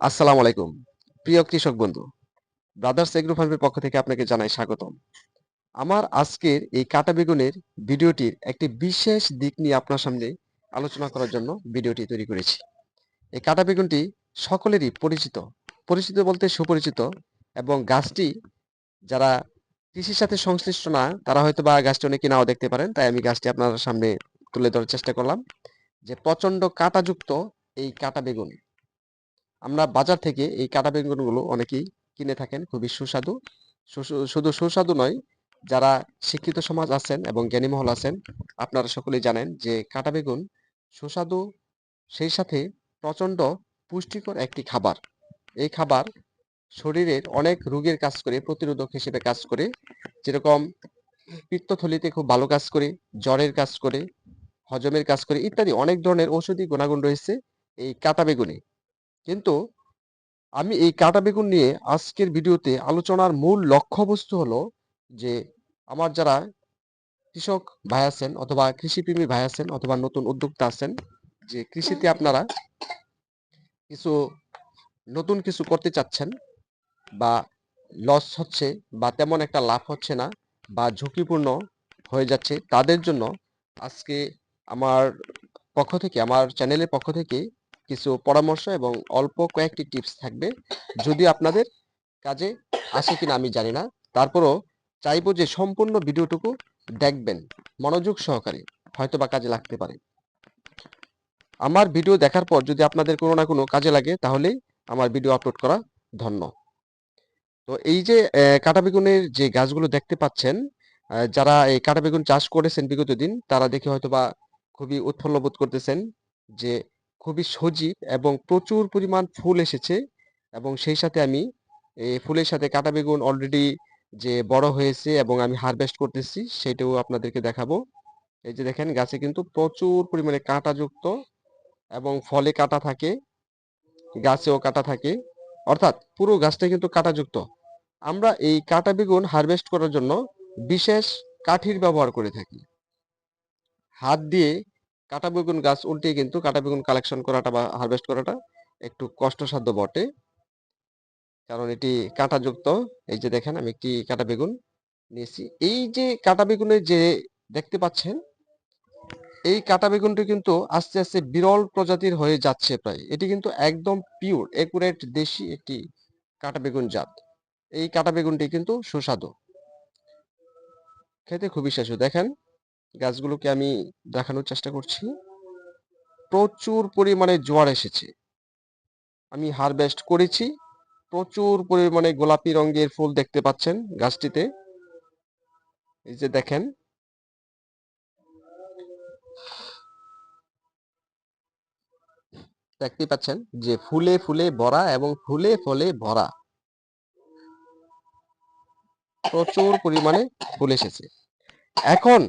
আসসালামু আলাইকুম। প্রিয় কৃষক বন্ধু ব্রাদার্স এগ্রো ফার্মের পক্ষ থেকে আপনাকে জানাই স্বাগতম। আমার আজকের এই কাটা বেগুনের ভিডিওটির একটি বিশেষ দিক নিয়ে আপনার সামনে আলোচনা করার জন্য ভিডিওটি তৈরি করেছি। এই কাটা বেগুনটি সকলেরই পরিচিত। পরিচিত বলতে সুপরিচিত এবং গাছটি যারা কৃষির সাথে সংশ্লিষ্ট না, তারা হয়তো বা গাছটি অনেকে নাও দেখতে পারেন, তাই আমি গাছটি আপনার সামনে তুলে ধরার চেষ্টা করলাম। যে প্রচণ্ড কাঁটাযুক্ত এই কাটা বেগুন। আমরা বাজার থেকে এই কাটা বেগুনগুলো অনেকেই কিনে থাকেন, খুবই সুস্বাদু। শুধু সুস্বাদু নয়, যারা শিক্ষিত সমাজ আছেন এবং জ্ঞানী মহল আছেন, আপনারা সকলেই জানেন যে কাটা বেগুন সুস্বাদু, সেই সাথে প্রচণ্ড পুষ্টিকর একটি খাবার। এই খাবার শরীরের অনেক রোগের কাজ করে, প্রতিরোধক হিসেবে কাজ করে, যেরকম পিত্তথলিতে খুব ভালো কাজ করে, জ্বরের কাজ করে, হজমের কাজ করে, ইত্যাদি অনেক ধরনের ঔষধি গুণাগুণ রয়েছে এই কাটা বেগুনে। কিন্তু আমি এই কাটা বেগুন নিয়ে আজকের ভিডিওতে আলোচনার মূল লক্ষ্যবস্তু হলো যে আমার যারা কৃষক ভাই আছেন অথবা কৃষিপ্রেমী ভাই আছেন অথবা নতুন উদ্যোক্তা আছেন, যে কৃষিতে আপনারা কিছু, নতুন কিছু করতে চাচ্ছেন বা লস হচ্ছে বা তেমন একটা লাভ হচ্ছে না বা ঝুঁকিপূর্ণ হয়ে যাচ্ছে, তাদের জন্য আজকে আমার পক্ষ থেকে, আমার চ্যানেলের পক্ষ থেকে কিছু পরামর্শ এবং অল্প কয়েকটি টিপস থাকবে। যদি আপনাদের কাজে আসে কিনা আমি জানি না, তারপরও চাইব যে সম্পূর্ণ ভিডিওটুকু দেখবেন, মনোযোগ সহকারে হয়তো বা কাজে লাগতে পারে। আমার ভিডিও দেখার পর যদি আপনাদের কোনো না কোনো কাজে লাগে, তাহলেই আমার ভিডিও আপলোড করা ধন্য। তো এই যে কাঁটা বেগুনের যে গাছগুলো দেখতে পাচ্ছেন যারা এই কাঁটা বেগুন চাষ করেছেন বিগত দিন, তারা দেখে হয়তো বা খুবই উৎফুল্ল বোধ করতেছেন যে খুবই সজীব এবং প্রচুর পরিমাণ ফুল এসেছে এবং সেই সাথে আমি ফুলের সাথে কাঁটা বেগুন অলরেডি যে বড় হয়েছে এবং আমি হারভেস্ট করতেছি সেটাও আপনাদেরকে দেখাবো। এই যে দেখেন গাছে কিন্তু প্রচুর পরিমাণে কাঁটাযুক্ত এবং ফলে কাটা থাকে, গাছেও কাঁটা থাকে। অর্থাৎ পুরো গাছটা কিন্তু কাঁটাযুক্ত আমরা এই কাঁটা বেগুন হারভেস্ট করার জন্য বিশেষ কাঠির ব্যবহার করে থাকি। হাত দিয়ে কাঁটা বেগুন গাছ উল্টিয়ে কিন্তু কাঁটা বেগুন কালেকশন করাটা বা হারভেস্ট করাটা একটু কষ্টসাধ্য বটে। কারণ এটি কাঁটাযুক্ত। এই যে দেখেন আমি একটি কাঁটা বেগুন নিয়েছি। এই যে কাঁটা বেগুনের যে দেখতে পাচ্ছেন, এই কাঁটা বেগুনটি কিন্তু আস্তে আস্তে বিরল প্রজাতির হয়ে যাচ্ছে প্রায়। এটি কিন্তু একদম পিওর একুরেট দেশি একটি কাঁটা বেগুন জাত। এই কাঁটা বেগুনটি কিন্তু সুস্বাদু। খেতে খুবই সুস্বাদু। দেখেন গাছগুলোকে আমি দেখানোর চেষ্টা করছি। প্রচুর পরিমাণে জোয়ার এসেছে। আমি হারভেস্ট করেছি। প্রচুর পরিমাণে গোলাপি রঙের ফুল দেখতে পাচ্ছেন গাছটিতে। এই যে দেখেন। দেখতে পাচ্ছেন যে ফুলে ফুলে ভরা এবং ফুলে ফলে ভরা। প্রচুর পরিমাণে ফুল এসেছে। এখন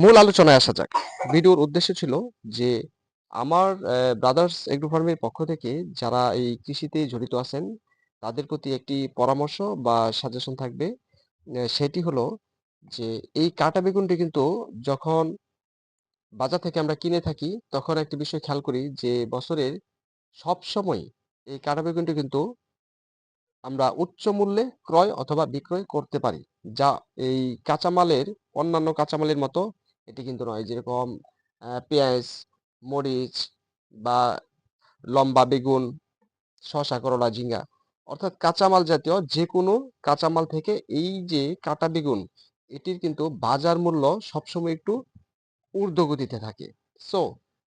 মূল আলোচনায় আসা যাক। ভিডিওর উদ্দেশ্য ছিল যে আমার ব্রাদার্স এগ্রো ফার্মের পক্ষ থেকে যারা এই কৃষিতে জড়িত আছেন, তাদের প্রতি একটি পরামর্শ বা সাজেশন থাকবে। সেটি হলো যে এই কাটা বেগুনটি কিন্তু যখন বাজার থেকে আমরা কিনে থাকি, তখন একটি বিষয় খেয়াল করি যে বছরের সব সময় এই কাটা বেগুনটি কিন্তু আমরা উচ্চ মূল্যে ক্রয় অথবা বিক্রয় করতে পারি। যা এই কাঁচামালের, অন্যান্য কাঁচামালের মতো এটি কিন্তু নয়। যেরকম পেঁয়াজ, মরিচ বা লম্বা বেগুন, শসা, করলা, ঝিঙ্গা। অর্থাৎ কাঁচামাল জাতীয় যে কোনো কাঁচামাল থেকে এই যে কাটা বেগুন, এটির কিন্তু বাজার মূল্য সবসময় একটু ঊর্ধ্বগতিতে থাকে। সো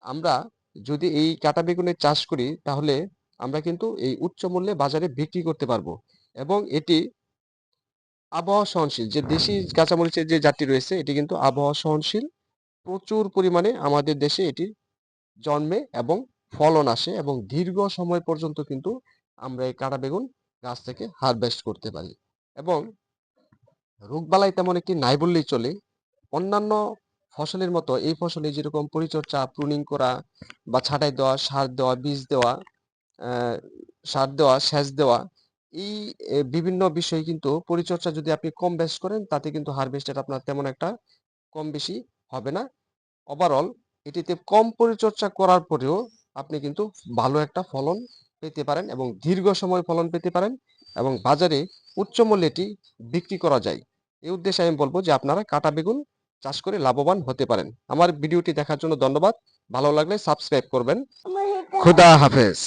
আমরা যদি এই কাটা বেগুনের চাষ করি, তাহলে আমরা কিন্তু এই উচ্চ মূল্যে বাজারে বিক্রি করতে পারব। এবং এটি আবহাওয়া সহনশীল। যে দেশি কাঁচামরিচের যে জাতটি রয়েছে, এটি কিন্তু আবহাওয়া সহনশীল। প্রচুর পরিমাণে আমাদের দেশে এটির জন্মে এবং ফলন আসে এবং দীর্ঘ সময় পর্যন্ত কিন্তু আমরা এই কাটা বেগুন গাছ থেকে হারভেস্ট করতে পারি। এবং রোগবালাই তেমন একটি নাই বললেই চলে। অন্যান্য ফসলের মতো এই ফসলে যেরকম পরিচর্যা প্রুনিং করা বা ছাঁটাই দেওয়া, সার দেওয়া, বীজ দেওয়া সার দেওয়া, সেচ দেওয়া এই বিভিন্ন বিষয়ে কিন্তু পরিচর্যা যদি আপনি কম বেশ করেন তাতে কিন্তু হারভেস্টের আপনার তেমন একটা কম বেশি হবে না। ওভারঅল এটিতে কম পরিচর্যা করার পরেও আপনি কিন্তু ভালো একটা ফলন পেতে পারেন এবং দীর্ঘ সময় ফলন পেতে পারেন এবং বাজারে উচ্চ মূল্যে এটি বিক্রি করা যায়। এই উদ্দেশ্যে আমি বলব যে আপনারা কাটা বেগুন চাষ করে লাভবান হতে পারেন। আমার ভিডিওটি দেখার জন্য ধন্যবাদ। ভালো লাগলে সাবস্ক্রাইব করবেন। খুদা হাফেজ।